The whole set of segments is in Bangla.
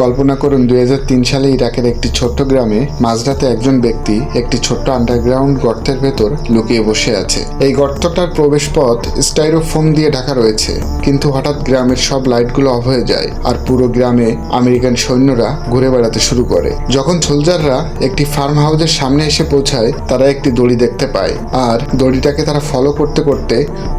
কল্পনা করুন, দুই হাজার তিন সালে ইরাকের একটি ছোট্ট গ্রামে মাঝরাতে একজন ব্যক্তি একটি ছোট্ট আন্ডারগ্রাউন্ড গর্তের ভেতর লুকিয়ে বসে আছে। এই গর্তটার প্রবেশ পথ স্টাইরোফোম দিয়ে ঢাকা রয়েছে, কিন্তু হঠাৎ গ্রামের সব লাইটগুলো অফ হয়ে যায় আর পুরো গ্রামে আমেরিকান সৈন্যরা ঘুরে বেড়াতে শুরু করে। যখন সোলজাররা একটি ফার্ম হাউসের সামনে এসে পৌঁছায়, তারা একটি দড়ি দেখতে পায় আর দড়িটাকে তারা ফলো করতে করতে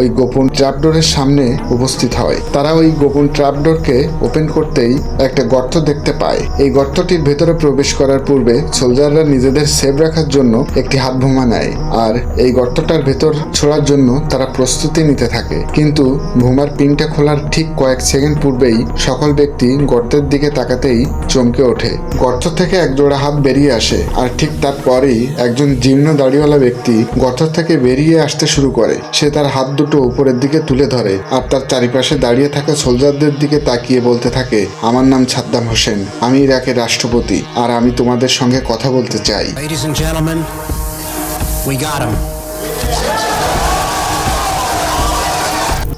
ওই গোপন ট্র্যাপডোরের সামনে উপস্থিত হয়। তারা ওই গোপন ট্র্যাপডোরকে ওপেন করতেই একটা গর্ত দেখতে পায়। এই গর্তটির ভেতরে প্রবেশ করার পূর্বে সোলজাররা নিজেদের সেভ রাখার জন্য একটি হাত বোমা নেয় আর এই গর্তটার ভেতর ছোড়ার জন্য তারা প্রস্তুতি নিতে থাকে। কিন্তু বোমার পিনটা খোলার ঠিক কয়েক সেকেন্ড পূর্বেই সকল ব্যক্তি গর্তের দিকে তাকাতেই চমকে ওঠে। গর্ত থেকে এক জোড়া হাত বেরিয়ে আসে আর ঠিক তারপরেই একজন জীর্ণ দাড়িওয়ালা ব্যক্তি গর্ত থেকে বেরিয়ে আসতে শুরু করে। সে তার হাত দুটো উপরের দিকে তুলে ধরে আর তার চারিপাশে দাঁড়িয়ে থাকা সোলজারদের দিকে তাকিয়ে বলতে থাকে, আমার নাম সাদ্দাম হোসেন আমি ইরাকের রাষ্ট্রপতি আর আমি তোমাদের সঙ্গে কথা বলতে চাই।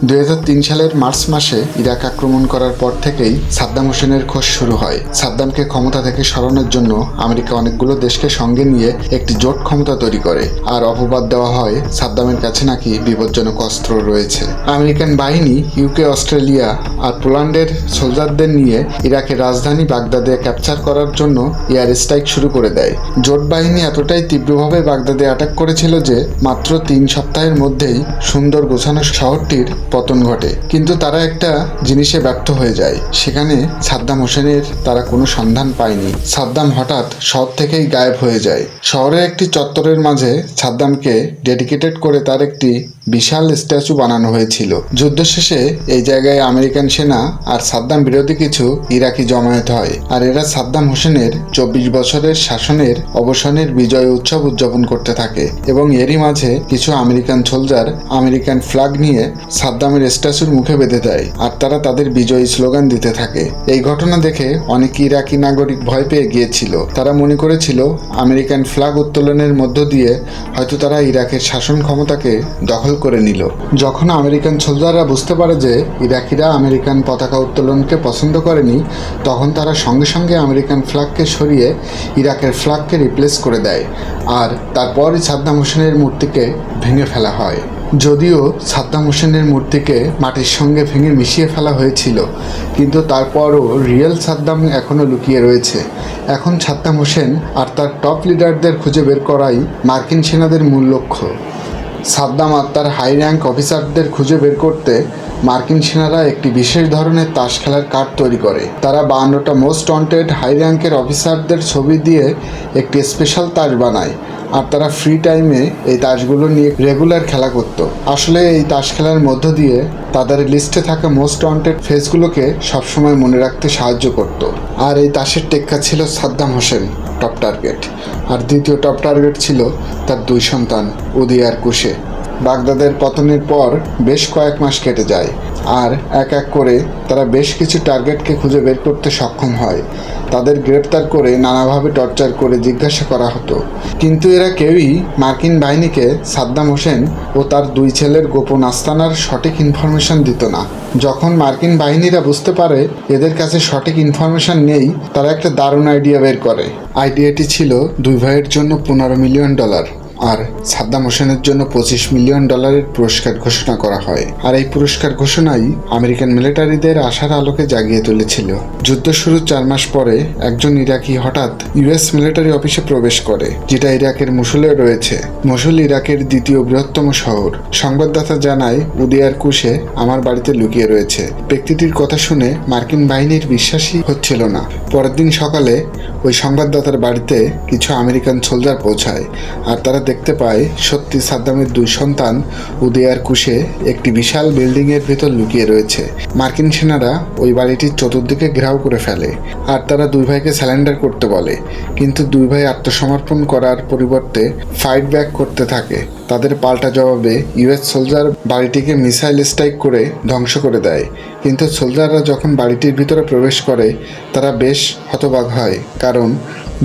দুই হাজার তিন সালের মার্চ মাসে ইরাক আক্রমণ করার পর থেকেই সাদ্দাম হোসেনের খোঁজ শুরু হয়। সাদ্দামকে ক্ষমতা থেকে সরানোর জন্য আমেরিকা অনেকগুলো দেশকে সঙ্গে নিয়ে একটি জোট ক্ষমতা তৈরি করে। আর অপবাদ দেওয়া হয়, সাদ্দামের কাছে নাকি বিপজ্জনক অস্ত্র রয়েছে। আমেরিকান বাহিনী, ইউকে, অস্ট্রেলিয়া আর পোল্যান্ডের সোলজারদের নিয়ে ইরাকের রাজধানী বাগদাদে ক্যাপচার করার জন্য এয়ার স্ট্রাইক শুরু করে দেয়। জোট বাহিনী এতটাই তীব্রভাবে বাগদাদে অ্যাটাক করেছিল যে, মাত্র তিন সপ্তাহের মধ্যেই সুন্দর গোছানো শহরটির পতন ঘটে। কিন্তু তারা একটা জিনিসে ব্যর্থ হয়ে যায়। সেখানে সাদ্দাম হোসেনের তারা কোনো সন্ধান পায়নি। সাদ্দাম হঠাৎ শহর থেকেই গায়েব হয়ে যায়। শহরের একটি চত্বরের মাঝে সাদ্দামকে ডেডিকেটেড করে তার একটি বিশাল স্ট্যাচু বানানো হয়েছিল। যুদ্ধ শেষে এই জায়গায় আমেরিকান সেনা আর সাদ্দাম বিরোধী কিছু ইরাকি জমায়েত হয় আর এরা সাদ্দাম হোসেনের চব্বিশ বছরের শাসনের অবসানের বিজয় উৎসব উদযাপন করতে থাকে এবং এরই মাঝে কিছু আমেরিকান সোলজার আমেরিকান ফ্ল্যাগ নিয়ে সাদ্দামের স্ট্যাচুর মুখে বেঁধে দেয় আর তারা তাদের বিজয়ী স্লোগান দিতে থাকে। এই ঘটনা দেখে অনেক ইরাকি নাগরিক ভয় পেয়ে গিয়েছিল। তারা মনে করেছিল, আমেরিকান ফ্ল্যাগ উত্তোলনের মধ্য দিয়ে হয়তো তারা ইরাকের শাসন ক্ষমতাকে দখল করে নিল। যখন আমেরিকান সোলজাররা বুঝতে পারে যে ইরাকিরা আমেরিকান পতাকা উত্তোলনকে পছন্দ করেনি, তখন তারা সঙ্গে সঙ্গে আমেরিকান ফ্ল্যাগকে সরিয়ে ইরাকের ফ্ল্যাগকে রিপ্লেস করে দেয় আর তারপরই সাদ্দাম হোসেনের মূর্তিকে ভেঙে ফেলা হয়। যদিও সাদ্দাম হোসেনের মূর্তিকে মাটির সঙ্গে ভেঙে মিশিয়ে ফেলা হয়েছিল, কিন্তু তারপরও রিয়েল সাদ্দাম এখনও লুকিয়ে রয়েছে। এখন সাদ্দাম হোসেন আর তার টপ লিডারদের খুঁজে বের করাই মার্কিন সেনাদের মূল লক্ষ্য। সাদ্দাম আর তার হাই র্যাঙ্ক অফিসারদের খুঁজে বের করতে মার্কিন সেনারা একটি বিশেষ ধরনের তাস খেলার কার্ড তৈরি করে। তারা বাহান্নটা মোস্ট ওয়ান্টেড হাই র্যাঙ্কের অফিসারদের ছবি দিয়ে একটি স্পেশাল তাস বানায় আর তারা ফ্রি টাইমে এই তাসগুলো নিয়ে রেগুলার খেলা করত। আসলে এই তাস খেলার মধ্য দিয়ে তাদের লিস্টে থাকা মোস্ট ওয়ান্টেড ফেসগুলোকে সবসময় মনে রাখতে সাহায্য করত। আর এই তাসের টেক্কা ছিল সাদ্দাম হোসেন। টপ টার্গেট আর দ্বিতীয় টপ টার্গেট ছিল তার দুই সন্তান উদি আর কুশে। বাগদাদের পতনের পর বেশ কয়েক মাস কেটে যায়। আর এক এক করে তারা বেশ কিছু টার্গেটকে খুঁজে বের করতে সক্ষম হয়। তাদের গ্রেপ্তার করে নানাভাবে টর্চার করে জিজ্ঞাসা করা হতো। কিন্তু এরা কেউই মার্কিন বাহিনীকে সাদ্দাম হোসেন ও তার দুই ছেলের গোপন আস্তানার সঠিক ইনফরমেশন দিত না। যখন মার্কিন বাহিনীরা বুঝতে পারে এদের কাছে সঠিক ইনফরমেশন নেই, তারা একটা দারুণ আইডিয়া বের করে। আইডিয়াটি ছিল দুই ভাইয়ের জন্য পনেরো মিলিয়ন ডলার। আর সাদ্দাম হোসেনের জন্য পঁচিশ মিলিয়ন ডলারের পুরস্কার ঘোষণা করা হয়। আর এই পুরস্কার ঘোষণাই আমেরিকান মিলিটারিদের আশার আলোকে জাগিয়ে তুলেছিল। যুদ্ধ শুরুর চার মাস পরে একজন ইরাকি হঠাৎ ইউএস মিলিটারি অফিসে প্রবেশ করে, যেটা ইরাকের মুসুলে রয়েছে। মসুল ইরাকের দ্বিতীয় বৃহত্তম শহর। সংবাদদাতা জানায়, উদিয়ার কুশে আমার বাড়িতে লুকিয়ে রয়েছে। ব্যক্তিটির কথা শুনে মার্কিন বাহিনীর বিশ্বাসই হচ্ছিল না। পরের দিন সকালে ওই সংবাদদাতার বাড়িতে কিছু আমেরিকান সোলজার পৌঁছায়, আর তারা দেখতে পায়, সত্যি সাদ্দামের দুই সন্তান উদয়ার কুশে একটি বিশাল বিল্ডিংয়ের ভেতর লুকিয়ে রয়েছে। মার্কিন সেনারা ওই বাড়িটির চতুর্দিকে ঘেরাও করে ফেলে আর তারা দুই ভাইকে স্যালেন্ডার করতে বলে। কিন্তু দুই ভাই আত্মসমর্পণ করার পরিবর্তে ফাইট ব্যাক করতে থাকে। তাদের পাল্টা জবাবে ইউএস সোলজার বাড়িটিকে মিসাইল স্ট্রাইক করে ধ্বংস করে দেয়। কিন্তু সোলজাররা যখন বাড়িটির ভিতরে প্রবেশ করে, তারা বেশ হতবাক হয়। কারণ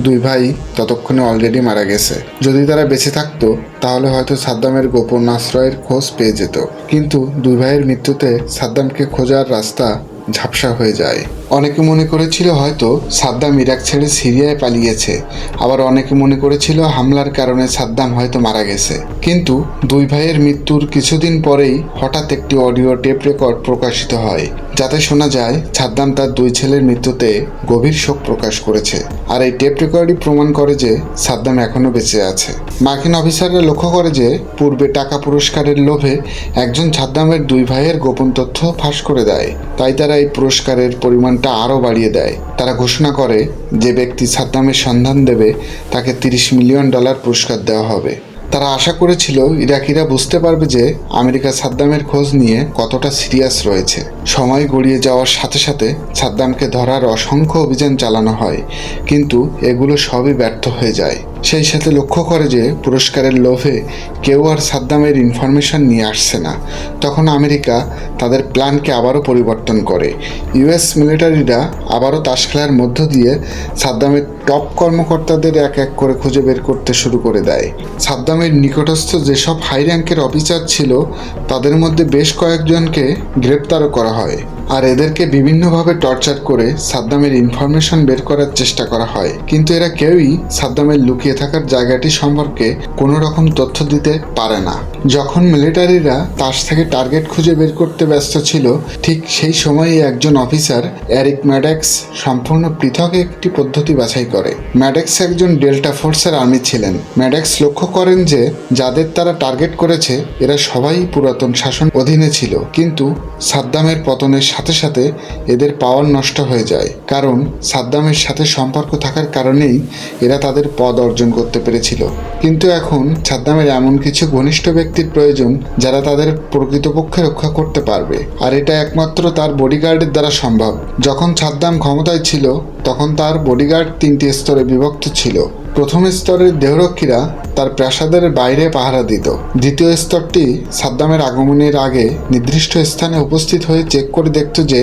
দুই ভাই ততক্ষণে অলরেডি মারা গেছে। যদি তারা বেঁচে থাকতো, তাহলে হয়তো সাদ্দামের গোপন আশ্রয়ের খোঁজ পেয়ে যেত। কিন্তু দুই ভাইয়ের মৃত্যুতে সাদ্দামকে খোঁজার রাস্তা ঝাপসা হয়ে যায়। অনেকে মনে করেছিল হয়তো সাদ্দাম ইরাক ছেড়ে সিরিয়ায় পালিয়েছে। আবার অনেকে মনে করেছিল হামলার কারণে সাদ্দাম হয়তো মারা গেছে। কিন্তু দুই ভাইয়ের মৃত্যুর কিছুদিন পরেই হঠাৎ একটি অডিও টেপ রেকর্ড প্রকাশিত হয়। যাতে শোনা যায় সাদ্দাম তার দুই ছেলের মৃত্যুতে গভীর শোক প্রকাশ করেছে। আর এই টেপ রেকর্ডই প্রমাণ করে যে সাদ্দাম এখনও বেঁচে আছে। মার্কিন অফিসাররা লক্ষ্য করে যে পূর্বে টাকা পুরস্কারের লোভে একজন সাদ্দামের দুই ভাইয়ের গোপন তথ্য ফাঁস করে দেয়। তাই তারা এই পুরস্কারের পরিমাণটা আরও বাড়িয়ে দেয়। তারা ঘোষণা করে যে ব্যক্তি সাদ্দামের সন্ধান দেবে, তাকে তিরিশ মিলিয়ন ডলার পুরস্কার দেওয়া হবে। তারা আশা করেছিল ইরাকিরা বুঝতে পারবে যে আমেরিকা সাদ্দামের খোঁজ নিয়ে কতটা সিরিয়াস রয়েছে। সময় গড়িয়ে যাওয়ার সাথে সাথে সাদ্দামকে ধরার অসংখ্য অভিযান চালানো হয়, কিন্তু এগুলো সবই ব্যর্থ হয়ে যায়। সেই সাথে লক্ষ্য করে যে পুরস্কারের লোভে কেউ আর সাদ্দামের ইনফরমেশন নিয়ে আসছে না। তখন আমেরিকা তাদের প্ল্যানকে আবারও পরিবর্তন করে। ইউএস মিলিটারিরা আবারও তাস খেলার মধ্য দিয়ে সাদ্দামের টপ কর্মকর্তাদের এক এক করে খুঁজে বের করতে শুরু করে দেয়। সাদ্দামের নিকটস্থ যেসব হাই র্যাঙ্কের অফিসার ছিল, তাদের মধ্যে বেশ কয়েকজনকে গ্রেপ্তারও করা হয়। আর এদেরকে বিভিন্নভাবে টর্চার করে সাদ্দামের ইনফরমেশন বের করার চেষ্টা করা হয়। কিন্তু এরা কেউই সাদ্দামের লুকিয়ে থাকার জায়গাটি সম্পর্কে কোনো রকম তথ্য দিতে পারে না। যখন মিলিটারিরা তার থেকে টার্গেট খুঁজে বের করতে ব্যস্ত ছিল, ঠিক সেই সময়ে একজন অফিসার এরিক ম্যাডেক্স সম্পূর্ণ পৃথক একটি পদ্ধতি বাছাই করে। ম্যাডেক্স একজন ডেল্টা ফোর্সের আর্মি ছিলেন। ম্যাডেক্স লক্ষ্য করেন যে যাদের তারা টার্গেট করেছে, এরা সবাই পুরাতন শাসন অধীনে ছিল। কিন্তু সাদ্দামের পতনের সাথে সাথে এদের পাওয়ার নষ্ট হয়ে যায়। কারণ সাদ্দামের সাথে সম্পর্ক থাকার কারণেই এরা তাদের পদ অর্জন করতে পেরেছিল। কিন্তু এখন সাদ্দামের এমন কিছু ঘনিষ্ঠ ব্যক্তির প্রয়োজন যারা তাদের প্রকৃতপক্ষে রক্ষা করতে পারবে। আর এটা একমাত্র তার বডিগার্ডের দ্বারা সম্ভব। যখন সাদ্দাম ক্ষমতায় ছিল, তখন তার বডিগার্ড তিনটি স্তরে বিভক্ত ছিল। প্রথম স্তরের দেহরক্ষীরা তার প্রাসাদের বাইরে পাহারা দিত। দ্বিতীয় স্তরটি সাদ্দামের আগমনের আগে নির্দিষ্ট স্থানে উপস্থিত হয়ে চেক করে দেখত যে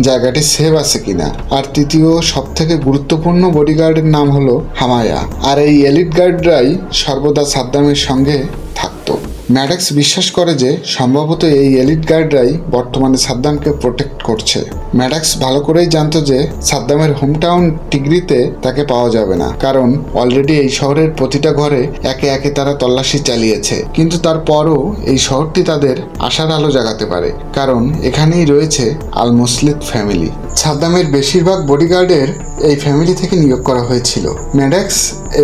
জায়গাটি সেভ আছে কিনা। আর তৃতীয় সব থেকে গুরুত্বপূর্ণ বডিগার্ডের নাম হলো হামায়া। আর এই এলিট গার্ডরাই সর্বদা সাদ্দামের সঙ্গে থাকতো। ম্যাডেক্স বিশ্বাস করে যে সম্ভবত এই এলিট গার্ডরাই বর্তমানে সাদ্দামকে প্রোটেক্ট করছে। ম্যাডাক্স ভালো করেই জানতো যে সাদ্দামের হোমটাউন টিগ্রিতে তাকে পাওয়া যাবে না। কারণ অলরেডি এই শহরের প্রতিটা ঘরে একে একে তারা তল্লাশি চালিয়েছে। কিন্তু তারপরও এই শহরটি তাদের আশার আলো জাগাতে পারে। কারণ এখানেই রয়েছে আল মুসলিদ ফ্যামিলি সাদ্দামের বেশিরভাগ বডিগার্ডের এই ফ্যামিলি থেকে নিয়োগ করা হয়েছিল। ম্যাডাক্স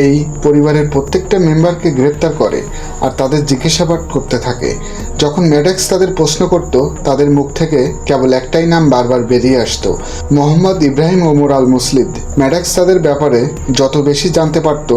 এই পরিবারের প্রত্যেকটা মেম্বারকে গ্রেপ্তার করে আর তাদের জিজ্ঞাসাবাদ করতে থাকে। যখন ম্যাডাক্স তাদের প্রশ্ন করত, তাদের মুখ থেকে কেবল একটাই নাম বারবার বেরিয়ে আসতো, মোহাম্মদ ইব্রাহিম ওমর আল মুসলিদ ম্যাডাক্স তাদের ব্যাপারে যত বেশি জানতে পারত,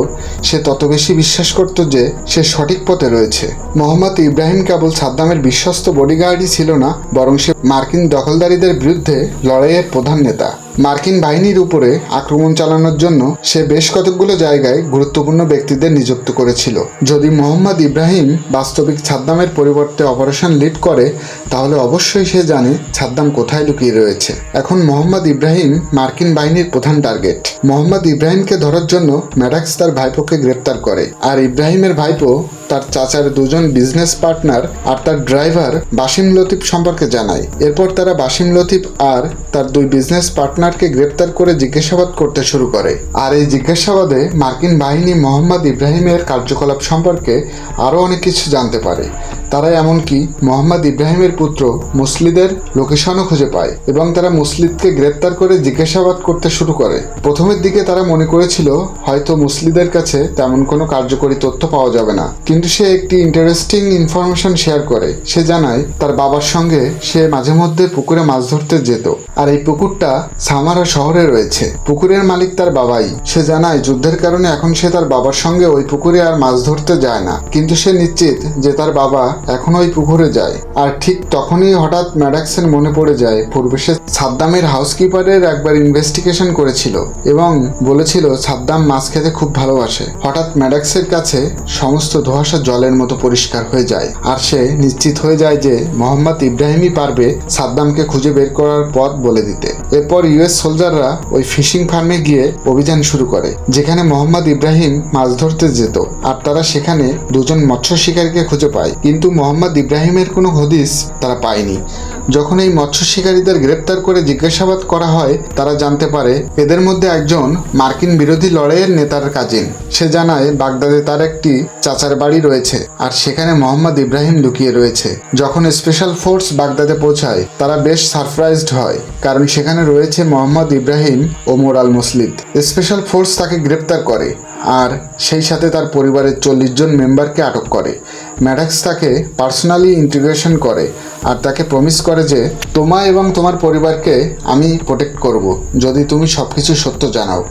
সে তত বেশি বিশ্বাস করত যে সে সঠিক পথে রয়েছে। মোহাম্মদ ইব্রাহিম কেবল সাদ্দামের বিশ্বস্ত বডিগার্ডই ছিল না, বরং সে মার্কিন দখলদারিদের বিরুদ্ধে লড়াইয়ের প্রধান নেতা। মার্কিন বাহিনীর উপরে আক্রমণ চালানোর জন্য সে বেশ কতকগুলো জায়গায় গুরুত্বপূর্ণ ব্যক্তিদের নিযুক্ত করেছিল। যদি মোহাম্মদ ইব্রাহিম বাস্তবিক সাদ্দামের পরিবর্তে অপারেশন লিড করে, তাহলে অবশ্যই সে জানে সাদ্দাম কোথায় লুকিয়ে রয়েছে। এখন মোহাম্মদ ইব্রাহিম মার্কিন বাহিনীর প্রধান টার্গেট। মোহাম্মদ ইব্রাহিমকে ধরার জন্য ম্যাডাক্স তার ভাইপোকে গ্রেপ্তার করে। আর ইব্রাহিমের ভাইপো তার চাচার দুজন বিজনেস পার্টনার আর তার ড্রাইভার বাসিম লতিফ সম্পর্কে জানায়। এরপর তারা বাসিম লতিফ আর তার দুই বিজনেস পার্টনারকে গ্রেপ্তার করে জিজ্ঞাসাবাদ করতে শুরু করে। আর এই জিজ্ঞাসাবাদে মার্কিন বাহিনী মোহাম্মদ ইব্রাহিমের কার্যকলাপ সম্পর্কে আরও অনেক কিছু জানতে পারে। তারা এমনকি মোহাম্মদ ইব্রাহিমের পুত্র মুসলিদের লোকেশনও খুঁজে পায় এবং তারা মুসলিদকে গ্রেপ্তার করে জিজ্ঞাসাবাদ করতে শুরু করে। প্রথমের দিকে তারা মনে করেছিল, হয়তো মুসলিদের কাছে তেমন কোনো কার্যকরী তথ্য পাওয়া যাবে না। কিন্তু সে একটি ইন্টারেস্টিং ইনফরমেশন শেয়ার করে। সে জানায়, তার বাবার সঙ্গে সে মাঝে মধ্যে পুকুরে মাছ ধরতে যেত। আর এই পুকুরটা সামারা শহরে রয়েছে। পুকুরের মালিক তার বাবাই। সে জানায়, যুদ্ধের কারণে এখন সে তার বাবার সঙ্গে ওই পুকুরে আর মাছ ধরতে যায় না। কিন্তু সে নিশ্চিত যে তার বাবা এখন ওই পুকুরে যায়। আর ঠিক তখনই হঠাৎ ম্যাডাক্সের মনে পড়ে যায়, পূর্বে সে সাদ্দামের হাউসকিপারের একবার ইনভেস্টিগেশন করেছিল এবং বলেছিল সাদ্দাম মাছ খেতে খুব ভালোবাসে। হঠাৎ ম্যাডাক্সের কাছে সমস্ত ধোঁয়াশা জলের মতো পরিষ্কার হয়ে যায়। আর সে নিশ্চিত হয়ে যায় যে মোহাম্মদ ইব্রাহিমই পারবে সাদ্দামকে খুঁজে বের করার পথ বলে দিতে। এরপর ইউএস সোলজাররা ওই ফিশিং ফার্মে গিয়ে অভিযান শুরু করে, যেখানে মোহাম্মদ ইব্রাহিম মাছ ধরতে যেত। আর তারা সেখানে দুজন মৎস্য শিকারীকে খুঁজে পায়, কিন্তু মোহাম্মদ ইব্রাহিমের কোনো হদিস তারা পায়নি। যখন এই মৎস্য শিকারীদের গ্রেপ্তার করে জিজ্ঞাসাবাদ করা হয়, তারা জানতে পারে এদের মধ্যে একজন মার্কিন বিরোধী লড়াইয়ের নেতার কাজিন। সে জানায়, বাগদাদে তার একটি চাচার বাড়ি রয়েছে আর সেখানে মোহাম্মদ ইব্রাহিম লুকিয়ে রয়েছে। যখন স্পেশাল ফোর্স বাগদাদে পৌঁছায়, তারা বেশ সারপ্রাইজড হয়, কারণ সেখানে রয়েছে মোহাম্মদ ইব্রাহিম ও মোরাল মুসলিদ। স্পেশাল ফোর্স তাকে গ্রেপ্তার করে আর সেই সাথে তার পরিবারের চল্লিশ জন মেম্বারকে আটক করে। ম্যাডাক্স তাকে পার্সোনালি ইন্টিগ্রেশন করে আর তাকে প্রমিস করে যে তোমা এবং তোমার পরিবারকে আমি প্রোটেক্ট করব। যদি তুমি সব কিছু সত্য জানাও,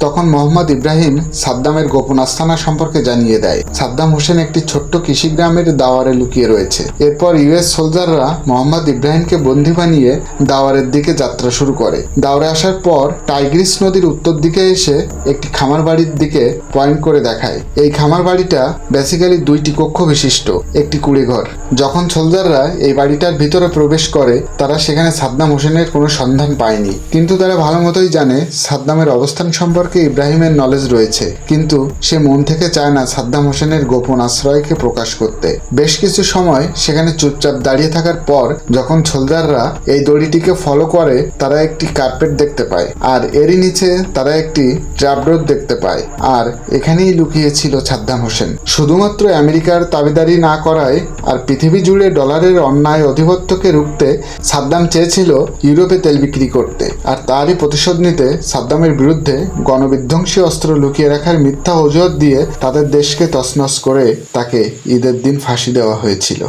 তখন মোহাম্মদ ইব্রাহিম সাদ্দামের গোপন আস্থানা সম্পর্কে জানিয়ে দেয়। সাদ্দাম হোসেন একটি ছোট্ট কৃষি গ্রামের দাওয়ারে লুকিয়ে রয়েছে। এরপর ইউএস সোলজাররা মোহাম্মদ ইব্রাহিমকে বন্দি বানিয়ে দাওয়ারের দিকে যাত্রা শুরু করে। দাওয়ারে আসার পর টাইগ্রিস নদীর উত্তর দিকে এসে একটি খামার বাড়ির দিকে পয়েন্ট করে দেখায়। এই খামার বাড়িটা বেসিক্যালি দুইটি কক্ষ বিশিষ্ট। একটি কুড়িঘর। যখন সোলজাররা এই বাড়িটার ভিতরে প্রবেশ করে, তারা সেখানে সাদ্দাম হোসেনের কোনো সন্ধান পায়নি। কিন্তু তারা ভালো মতোই জানে সাদ্দামের অবস্থান সম্পর্কে ইব্রাহিমের নলেজ রয়েছে। কিন্তু সে মন থেকে চায় না সাদ্দাম হোসেনের গোপন আশ্রয়কে প্রকাশ করতে। বেশ কিছু সময় সেখানে চুপচাপ দাঁড়িয়ে থাকার পর, যখন সোলজাররা এই দড়িটিকে ফলো করে, তারা একটি কার্পেট দেখতে পায়। আর এরই নিচে তারা একটি ট্র্যাপডোর দেখতে পায়। আর এখানেই লুকিয়েছিল সাদ্দাম হোসেন। শুধুমাত্র আমেরিকার দাবিদারি না করায় আর পৃথিবী জুড়ে ডলারের অন্যায় অধিপত্যকে রুখতে সাদ্দাম চেয়েছিল ইউরোপে তেল বিক্রি করতে। আর তারই প্রতিশোধ নিতে সাদ্দামের বিরুদ্ধে গণবিধ্বংসী অস্ত্র লুকিয়ে রাখার মিথ্যা অজুহাত দিয়ে তাদের দেশকে তছনছ করে তাকে ঈদের দিন ফাঁসি দেওয়া হয়েছিল।